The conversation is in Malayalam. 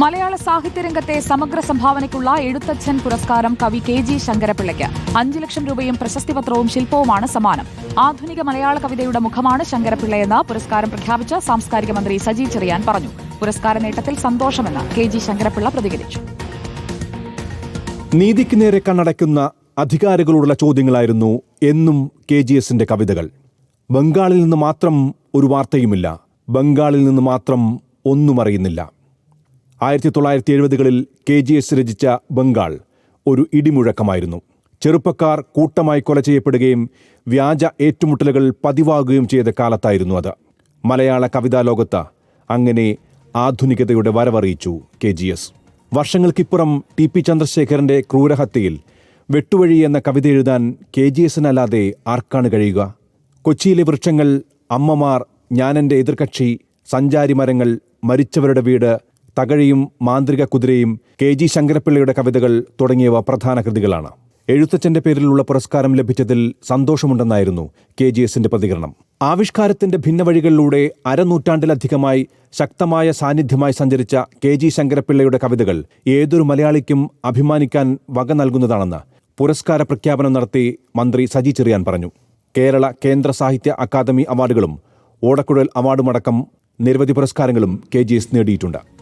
മലയാള സാഹിത്യരംഗത്തെ സമഗ്ര സംഭാവനയ്ക്കുള്ള എഴുത്തച്ഛൻ പുരസ്കാരം കവി കെ ജി ശങ്കരപിള്ളയ്ക്ക് അഞ്ചു ലക്ഷം രൂപയും പ്രശസ്തിപത്രവും ശില്പവുമാണ് സമ്മാനം. ആധുനിക മലയാള കവിതയുടെ മുഖമാണ് ശങ്കരപിള്ളയെന്ന് പുരസ്കാരം പ്രഖ്യാപിച്ച സാംസ്കാരിക മന്ത്രി സജി ചെറിയാൻ പറഞ്ഞു. പുരസ്കാര നേട്ടത്തിൽ സന്തോഷമെന്ന് കെ ജി ശങ്കരപിള്ള പ്രതികരിച്ചു. നീതിക്ക് നേരെ കണ്ണടയ്ക്കുന്ന അധികാരികളോടുള്ള ചോദ്യങ്ങളായിരുന്നു എന്നും കെ ജി എസിന്റെ കവിതകൾ. ബംഗാളിൽ നിന്ന് മാത്രം ഒരു വാർത്തയുമില്ല. ബംഗാളിൽ നിന്ന് മാത്രം ഒന്നും അറിയുന്നില്ല. ആയിരത്തി തൊള്ളായിരത്തി എഴുപതുകളിൽ കെ ജി എസ് രചിച്ച ബംഗാൾ ഒരു ഇടിമുഴക്കമായിരുന്നു. ചെറുപ്പക്കാർ കൂട്ടമായി കൊല ചെയ്യപ്പെടുകയും വ്യാജ ഏറ്റുമുട്ടലുകൾ പതിവാകുകയും ചെയ്ത കാലത്തായിരുന്നു അത്. മലയാള കവിതാ ലോകത്ത് അങ്ങനെ ആധുനികതയുടെ വരവറിയിച്ചു കെ ജി എസ്. വർഷങ്ങൾക്കിപ്പുറം ടി പി ചന്ദ്രശേഖരന്റെ ക്രൂരഹത്യയിൽ വെട്ടുവഴി എന്ന കവിത എഴുതാൻ കെ ജി എസിനല്ലാതെ ആർക്കാണ് കഴിയുക? കൊച്ചിയിലെ വൃക്ഷങ്ങൾ അമ്മമാർ ഞാനെന്റെ എതിർകക്ഷി സഞ്ചാരി മരങ്ങൾ മരിച്ചവരുടെ വീട് തകഴിയും മാന്ത്രിക കുതിരയും കെ ജി ശങ്കരപ്പിള്ളയുടെ കവിതകൾ തുടങ്ങിയവ പ്രധാന കൃതികളാണ്. എഴുത്തച്ഛന്റെ പേരിലുള്ള പുരസ്കാരം ലഭിച്ചതിൽ സന്തോഷമുണ്ടെന്നായിരുന്നു കെ ജി എസിന്റെ പ്രതികരണം. ആവിഷ്കാരത്തിന്റെ ഭിന്നവഴികളിലൂടെ അരനൂറ്റാണ്ടിലധികമായി ശക്തമായ സാന്നിധ്യമായി സഞ്ചരിച്ച കെ ജി ശങ്കരപ്പിള്ളയുടെ കവിതകൾ ഏതൊരു മലയാളിക്കും അഭിമാനിക്കാൻ വക നൽകുന്നതാണെന്ന് പുരസ്കാര പ്രഖ്യാപനം നടത്തി മന്ത്രി സജി ചെറിയാൻ പറഞ്ഞു. കേരള കേന്ദ്ര സാഹിത്യ അക്കാദമി അവാർഡുകളും ഓടക്കുഴൽ അവാർഡുമടക്കം നിരവധി പുരസ്കാരങ്ങളും കെ ജി എസ് നേടിയിട്ടുണ്ട്.